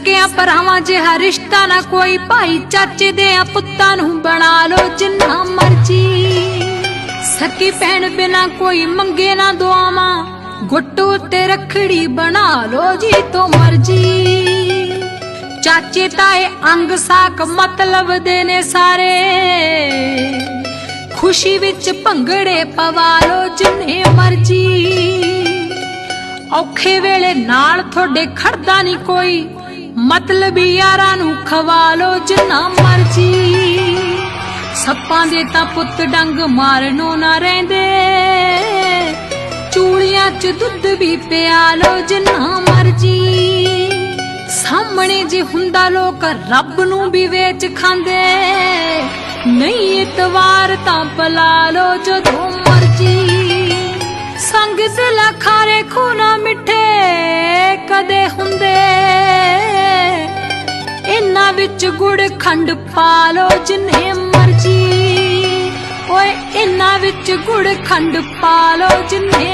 ਸਕਿਆ ਭਰਾਵਾਂ ਜਿਹਾ ਰਿਸ਼ਤਾ ਨਾ ਕੋਈ, ਭਾਈ ਚਾਚੇ ਦੇ ਆ ਪੁੱਤਾਂ ਨੂੰ ਬਣਾ ਲੋ ਜਿੰਨਾ ਮਰਜ਼ੀ। ਸਕੀ ਭੈਣ ਬਿਨਾ ਕੋਈ ਮੰਗੇ ਨਾ ਦੁਆਵਾਂ, ਗੁੱਟ ਉੱਤੇ ਰਖੜੀ ਬਣਾ ਲੋ ਜੀ ਤੋਂ ਮਰਜ਼ੀ। ਚਾਚੇ ਤਾਏ ਅੰਗ ਸਾਕ ਮਤਲਬ ਦੇ ਨੇ ਸਾਰੇ। ਖੁਸ਼ੀ ਵਿੱਚ ਭੰਗੜੇ ਪਵਾ ਲੋ ਜਿੰਨੇ ਮਰਜ਼ੀ। ਔਖੇ ਵੇਲੇ ਨਾਲ ਤੁਹਾਡੇ ਖੜਦਾ ਨਹੀਂ ਕੋਈ ਮਤਲਬੀ ਯਾਰਾਂ ਨੂੰ ਖਵਾ ਲੋ ਜਿੰਨਾ ਮਰਜ਼ੀ। ਸੱਪਾਂ ਦੇ ਤਾਂ ਪੁੱਤ ਡੰਗ ਮਾਰਨੋਂ ਨਾ ਰਹਿੰਦੇ। ਚੂੜੀਆਂ 'ਚ ਦੁੱਧ ਵੀ ਪਿਆ ਲੋ ਜਿੰਨਾ ਮਰਜ਼ੀ। ਸਾਹਮਣੇ ਜੇ ਹੁੰਦਾ ਲੋਕ ਰੱਬ ਨੂੰ ਵੀ ਵੇਚ ਖਾਂਦੇ। ਨਹੀਂ ਇਤਵਾਰ ਤਾਂ ਪਲਾ ਲੋ ਜਦੋਂ ਮਰਜ਼ੀ। ਸੰਗ ਦਿਲਾ ਖਾਰੇ ਖੂਨਾ ਮਿੱਠੇ। ਵਿੱਚ ਗੁੜ ਖੰਡ ਪਾ ਲੋ ਜਿੰਨੇ ਮਰਜ਼ੀ। ਓਏ, ਇਹਨਾਂ ਵਿੱਚ ਗੁੜ ਖੰਡ ਪਾ ਲੋ ਜਿੰਨੇ